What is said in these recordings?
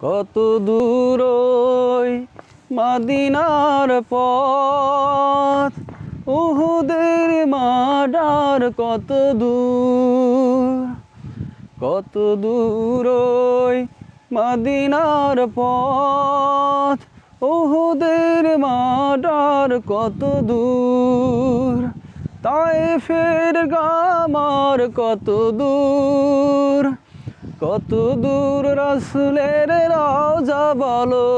কত দূর মাদিনার পথ। উহুদের মাডার কত দূর কত দূর মাদিনার পথ। উহুদের মাডার কত দূর তাই ফের গামার কত দূর। কত দূর রাসুলের রাজা বলো।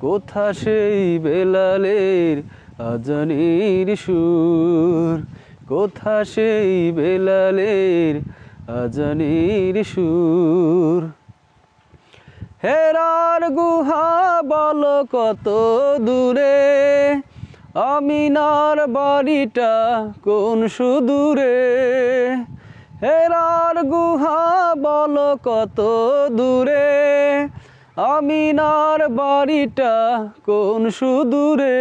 কোথা সেই বেলালের আজানির সুর? কোথা সেই বেলালের আজানির সুর? হেরার গুহা বল কত দূরে? আমিনার বাড়িটা কোন সুদূরে? হেরার গুহা বল কত দূরে? আমিনার বাড়িটা কোন সুদূরে?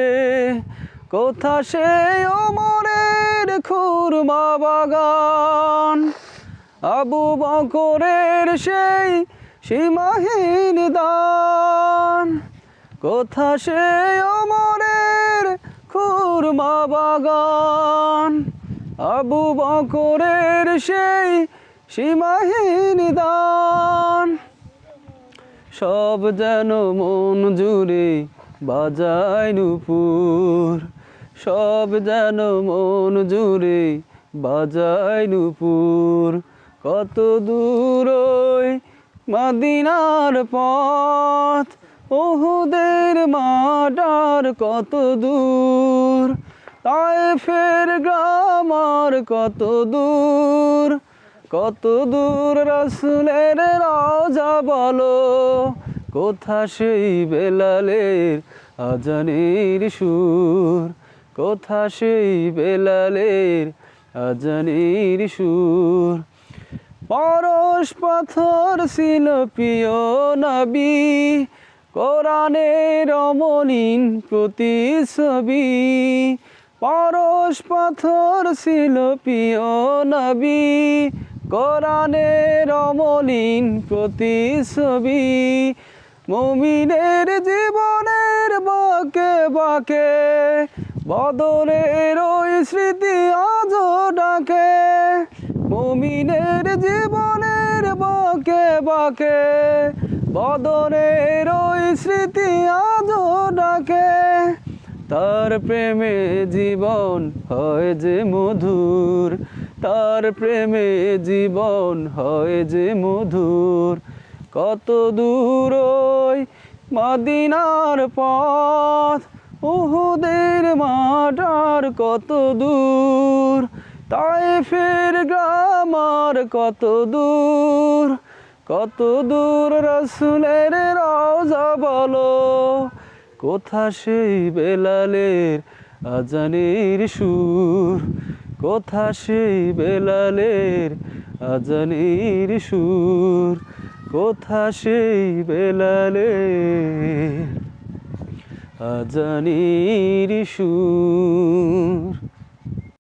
কোথা সে অমরের খুরমা বাগান? আবু বকরের সেই সীমাহীন দান? কোথা সে অমরের খুরমা বাগান? আবু বকরের সেই সীমাহীন দান। সব যেন মন জুড়ে বাজায় নুপুর। সব যেন মন জুড়ে বাজায় নুপুর। কত দূর ওই মাদিনার পথ, ওহুদের মাটার কত দূর। তাই ফের গ্রামার কত দূর কত দূর রসুলের রাজা বলো, কোথা সেই বেলালের আজানের সুর, কোথা সেই বেলালের আজানের সুর? পরশ পাথর ছিল প্রিয় নবী, কোরআনের অমলিন প্রতিছবি পরশ পাথর ছিল প্রিয় নবী। কোরআনের অমলিন প্রতিছবি মমিনের জীবনের বাকে বাকে, বদরের ওই স্মৃতি আজ ডাকে। মমিনের জীবনের বাকে বাকে, বদরের ওই স্মৃতি আজ ডাকে। তার প্রেমে জীবন হয় যে মধুর, তার প্রেমে জীবন হয় যে মধুর। কত দূর ওই মদিনার পথ, উহুদের মাটার কত দূর। তাই ফের গ্রামার কত দূর কত দূর রসুলের রওজা বলো। কোথা সেই বেলালের আজানের সুর? কোথা সেই বেলালের আজানের সুর? কোথা সেই বেলালের আজানির সুর?